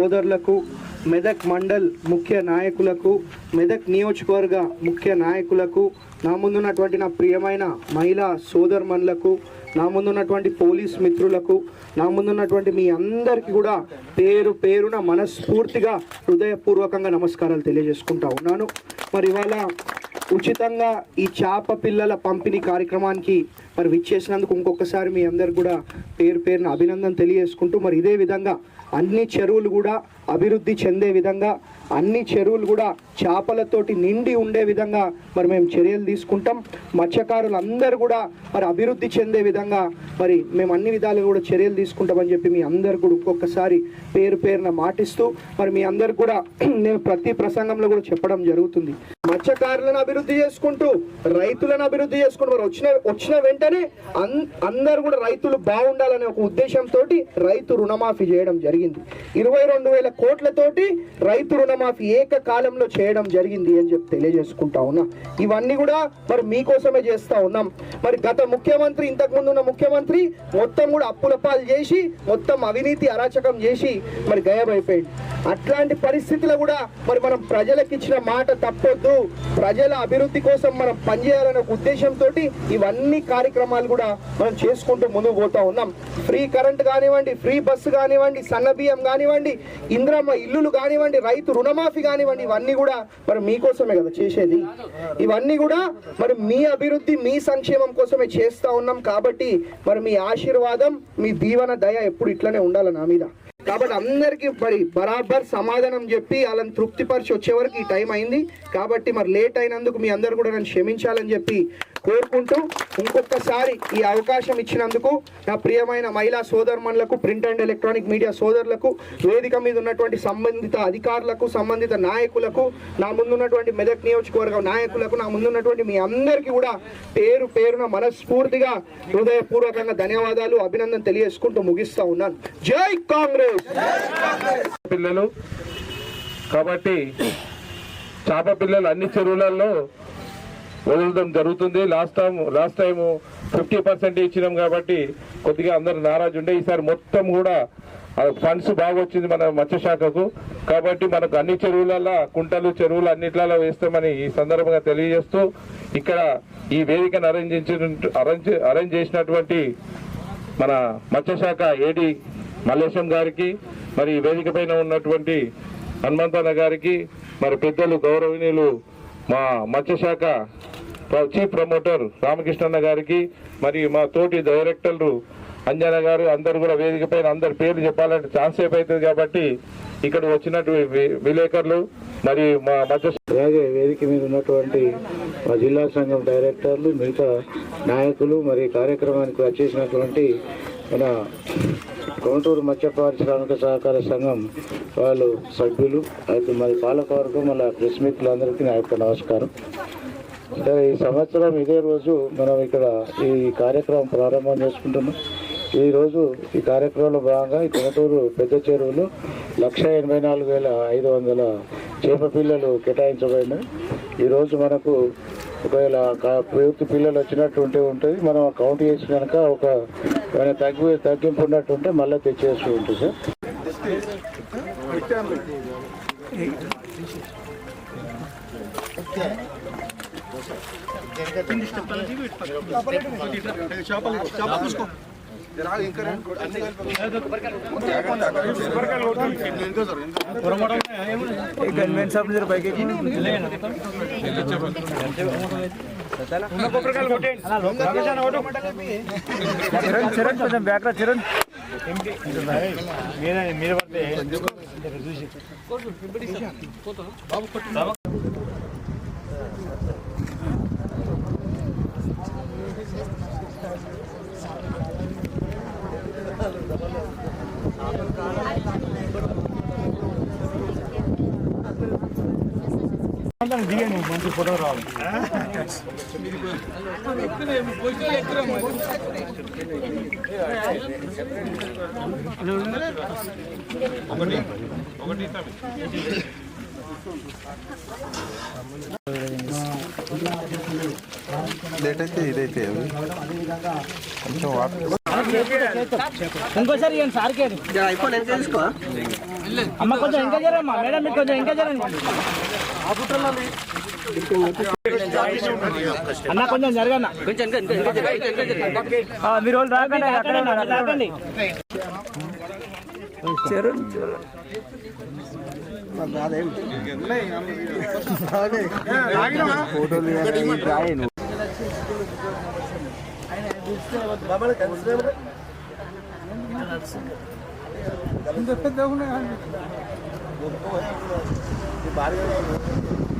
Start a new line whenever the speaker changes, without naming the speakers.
సోదరులకు మెదక్ మండల్ ముఖ్య నాయకులకు మెదక్ నియోజకవర్గ ముఖ్య నాయకులకు నా ముందున్నటువంటి నా ప్రియమైన మహిళా సోదర్మన్లకు నా ముందున్నటువంటి పోలీస్ మిత్రులకు నా ముందున్నటువంటి మీ అందరికీ కూడా పేరు పేరున మనస్ఫూర్తిగా హృదయపూర్వకంగా నమస్కారాలు తెలియజేసుకుంటా ఉన్నాను. మరి ఇవాళ ఉచితంగా ఈ చేప పిల్లల పంపిణీ కార్యక్రమానికి మరి విచ్చేసినందుకు ఇంకొకసారి మీ అందరు కూడా పేరు పేరున అభినందన తెలియజేసుకుంటూ మరి ఇదే విధంగా అన్ని చెరువులు కూడా అభివృద్ధి చెందే విధంగా అన్ని చెరువులు కూడా చేపలతోటి నిండి ఉండే విధంగా మరి మేము చర్యలు తీసుకుంటాం. మత్స్యకారులందరూ కూడా మరి అభివృద్ధి చెందే విధంగా మరి మేము అన్ని విధాలుగా కూడా చర్యలు తీసుకుంటామని చెప్పి మీ అందరు కూడా ఒక్కొక్కసారి పేరు పేరున మాటిస్తూ మరి మీ అందరు కూడా నేను ప్రతి ప్రసంగంలో కూడా చెప్పడం జరుగుతుంది. మత్స్యకారులను అభివృద్ధి చేసుకుంటూ రైతులను అభివృద్ధి చేసుకుంటూ మరి వచ్చిన వచ్చిన వెంటనే అన్- అందరూ కూడా రైతులు బాగుండాలనే ఒక ఉద్దేశంతో రైతు రుణమాఫీ చేయడం జరిగింది. ఇరవై రెండు వేల కోట్లతోటి రైతు రుణమాఫీ ఏకకాలంలో చేయడం జరిగింది అని చెప్పి తెలియజేసుకుంటా ఉన్నా. ఇవన్నీ కూడా మరి మీకోసమే చేస్తూ ఉన్నాం. మరి గత ముఖ్యమంత్రి ఇంతకుముందు ఉన్న ముఖ్యమంత్రి మొత్తం కూడా అప్పుల పాలు చేసి మొత్తం అవినీతి అరాచకం చేసి మరి గయమైపోయింది అట్లాంటి పరిస్థితుల్లో కూడా మరి మనం ప్రజలకు ఇచ్చిన మాట తప్పొద్దు. ప్రజల అభివృద్ధి కోసం మనం పనిచేయాలనే ఉద్దేశంతో ఇవన్నీ కార్యక్రమాలు కూడా మనం చేసుకుంటూ ముందుకు పోతా ఉన్నాం. ఫ్రీ కరెంట్ కానివ్వండి ఫ్రీ బస్సు కానివ్వండి సన్న బియ్యం కానివ్వండి ఇంద్రమ్మ ఇల్లులు కానివ్వండి రైతు రుణమాఫీ కానివ్వండి ఇవన్నీ కూడా మరి మీకోసమే కదా చేసేది. ఇవన్నీ కూడా మరి మీ అభివృద్ధి మీ సంక్షేమం కోసమే చేస్తూ ఉన్నాం కాబట్టి మరి మీ ఆశీర్వాదం మీ దీవన దయ ఎప్పుడు ఇట్లనే ఉండాలి నా మీద. కాబట్టి అందరికీ మరి బరాబర్ సమాధానం చెప్పి వాళ్ళని తృప్తిపరిచి వచ్చే వరకు ఈ టైం అయింది. కాబట్టి మరి లేట్ అయినందుకు మీ అందరు కూడా నన్ను క్షమించాలని చెప్పి కోరుకుంటూ ఇంకొకసారి ఈ అవకాశం ఇచ్చినందుకు నా ప్రియమైన మహిళా సోదరుమణులకు ప్రింట్ అండ్ ఎలక్ట్రానిక్ మీడియా సోదరులకు వేదిక మీద ఉన్నటువంటి సంబంధిత అధికారులకు సంబంధిత నాయకులకు నా ముందున్నటువంటి మెదక్ నియోజకవర్గ నాయకులకు నా ముందున్నటువంటి మీ అందరికీ కూడా పేరు పేరున మనస్ఫూర్తిగా హృదయపూర్వకంగా ధన్యవాదాలు అభినందన తెలియజేసుకుంటూ ముగిస్తా ఉన్నాను. జై కాంగ్రెస్!
పిల్లలు కాబట్టి చేప పిల్లలు అన్ని చెరువులలో వదలడం జరుగుతుంది. Last time last time fifty percent ఇచ్చినాం కాబట్టి కొద్దిగా అందరు నారాజు ఉండే. ఈసారి మొత్తం కూడా ఫండ్స్ బాగా వచ్చింది మన మత్స్యశాఖకు. కాబట్టి మనకు అన్ని చెరువులలో కుంటలు చెరువులు అన్నిట్లలో వేస్తామని ఈ సందర్భంగా తెలియజేస్తూ ఇక్కడ ఈ వేదికను అరేంజ్ అరేంజ్ అరేంజ్ చేసినటువంటి మన మత్స్యశాఖ ఏడి మల్లేశం గారికి మరి ఈ వేదిక పైన ఉన్నటువంటి హనుమంతన్న గారికి మరి పెద్దలు గౌరవనీయులు మా మత్స్యశాఖ చీఫ్ ప్రమోటర్ రామకృష్ణన్న గారికి మరియు మా తోటి డైరెక్టర్లు అంజన గారు అందరు కూడా వేదిక పైన అందరి పేర్లు చెప్పాలంటే ఛాన్స్ సేపు అవుతుంది కాబట్టి ఇక్కడ వచ్చినటువంటి విలేకరులు మరి మా మధ్య
అలాగే వేదిక మీద ఉన్నటువంటి మా జిల్లా సంఘం డైరెక్టర్లు మిగతా నాయకులు మరి కార్యక్రమానికి వచ్చేసినటువంటి మన కొంటూరు మత్స్య పారిశ్రామిక సహకార సంఘం వాళ్ళు సభ్యులు అయితే మరి పాలకవర్గం మళ్ళీ ప్రెస్ మిత్రులందరికీ నా యొక్క నమస్కారం. ఈ సంవత్సరం ఇదే రోజు మనం ఇక్కడ ఈ కార్యక్రమం ప్రారంభం చేసుకుంటున్నాం. ఈరోజు ఈ కార్యక్రమంలో భాగంగా ఈ కొనటూరు పెద్ద చెరువులో లక్ష ఎనభై నాలుగు వేల ఐదు వందల చేప పిల్లలు కేటాయించబడినాయి ఈరోజు మనకు ఒకవేళ కా- పూర్తి పిల్లలు వచ్చినట్టు ఉంటే ఉంటుంది. మనం కౌంట్ చేసి కనుక ఒక ఏమైనా తగ్గి తగ్గింపు ఉన్నట్టు ఉంటే మళ్ళీ తెచ్చేస్తూ ఉంటుంది సార్.
కన్వెన్స్ షాప్ నుంచి పైకి చిరణ్ చిరణ్ కొంచెం బ్యాక్ రా చిరణ్
మీద మీద పడితే చూసి బాబు
లేట్ అయితే ఇదైతే అవి కొంచెం వాటర్
ఇంకోసారి ఇవ్వండి సార్కి
ఐఫోన్ ఎంత తీసుకో
అమ్మ కొంచెం ఇంకా జరమ్మా మేడం మీరు కొంచెం ఇంకా జరండి అన్న కొంచెం జరగన్న. మీరు వాళ్ళు రాకండి అక్కడే ఉన్నారు, అక్కడ రాకండి.
పెద్ద 我不会你把这个